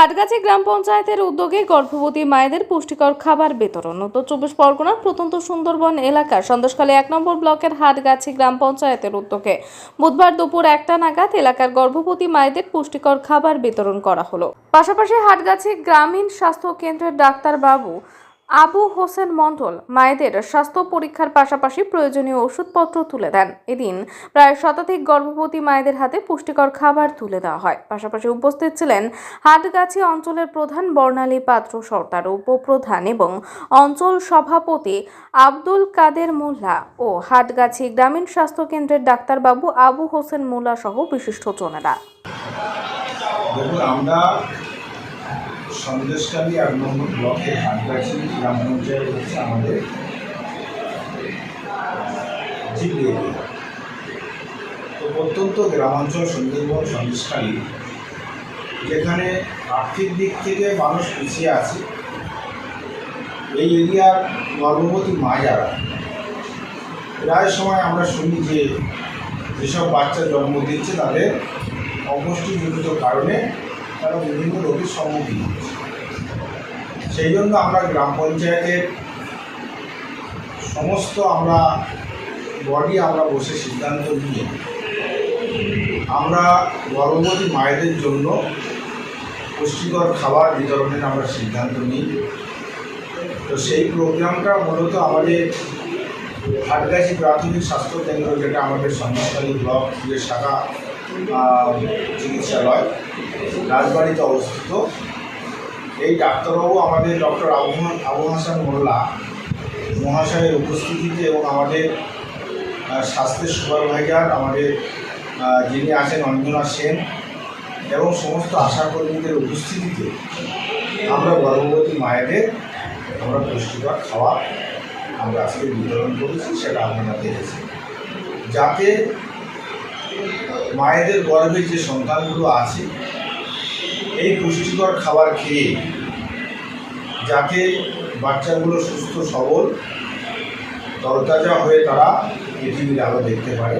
হাটগাছি গ্রাম পঞ্চায়েতের উদ্যোগে গর্ভবতী মায়েদের পুষ্টিকর খাবার বিতরণ। উত্তর চব্বিশ পরগনার প্রত্যন্ত সুন্দরবন এলাকার সন্দেশকালে এক নম্বর ব্লকের হাটগাছি গ্রাম পঞ্চায়েতের উদ্যোগে বুধবার দুপুর একটা নাগাদ এলাকার গর্ভবতী মায়েদের পুষ্টিকর খাবার বিতরণ করা হলো। পাশাপাশি হাটগাছি গ্রামীণ স্বাস্থ্য কেন্দ্রের ডাক্তার বাবু আবু হোসেন মণ্ডল মায়েদের স্বাস্থ্য পরীক্ষার পাশাপাশি প্রয়োজনীয় ওষুধপত্র তুলে দেন। এদিন প্রায় শতাধিক গর্ভবতী মায়েদের হাতে পুষ্টিকর খাবার তুলে দেওয়া হয়। পাশাপাশি উপস্থিত ছিলেন হাটগাছি অঞ্চলের প্রধান বর্ণালী পাত্র সর্দার উপপ্রধান এবং অঞ্চল সভাপতি আব্দুল কাদের মোল্লা ও হাটগাছি গ্রামীণ স্বাস্থ্য কেন্দ্রের ডাক্তারবাবু আবু হোসেন মোল্লা সহ বিশিষ্টজনেরা। দেখুন, আমরা সন্দেশকালী এক নম্বর ব্লকের হাটগাছি গ্রাম পঞ্চায়েত হচ্ছে আমাদের তো প্রত্যন্ত গ্রামাঞ্চল সুন্দরবন সন্দেশকালী, যেখানে আর্থিক দিক থেকে মানুষ পিছিয়ে আছে। এই এরিয়ার গর্ভবতী মা যারা, প্রায় সময় আমরা শুনি যে যেসব বাচ্চা জন্ম দিচ্ছে তাদের অপুষ্টিজনিত কারণে তারা বিভিন্ন রোগের সম্মুখীন হচ্ছে। সেই জন্য আমরা গ্রাম পঞ্চায়েতের সমস্ত আমরা বডি আমরা বসে সিদ্ধান্ত নিয়ে আমরা গর্ভবতী মায়েদের জন্য পুষ্টিকর খাবার বিতরণের আমরা সিদ্ধান্ত নিই। তো সেই প্রোগ্রামটা মূলত আমাদের হাটগাছি প্রাথমিক স্বাস্থ্য কেন্দ্র যেটা আমাদের সন্দেশখালী ব্লক শাখা চিকিৎসালয়। রাজবাড়িতে অবস্থিত। এই ডাক্তারবাবু আমাদের ডক্টর আবু আবু হাসান মোল্লা মহাশয়ের উপস্থিতিতে এবং আমাদের স্বাস্থ্যের সুপারভাইজার, আমাদের যিনি আছেন অঞ্জনা সেন এবং সমস্ত আশাকর্মীদের উপস্থিতিতে আমরা গর্ভবতী মায়েদের আমরা পুষ্টিকর খাওয়া আমরা আজকে বিতরণ করেছি, সেটা আপনারা দেখেছেন। যাতে মায়েদের গর্ভে যে সন্তানগুলো আছে, এই পুষ্টিকর খাবার খেয়ে যাতে বাচ্চাগুলো সুস্থ সবল, তরতাজা হয়ে তারা পৃথিবীর আলো দেখতে পারে।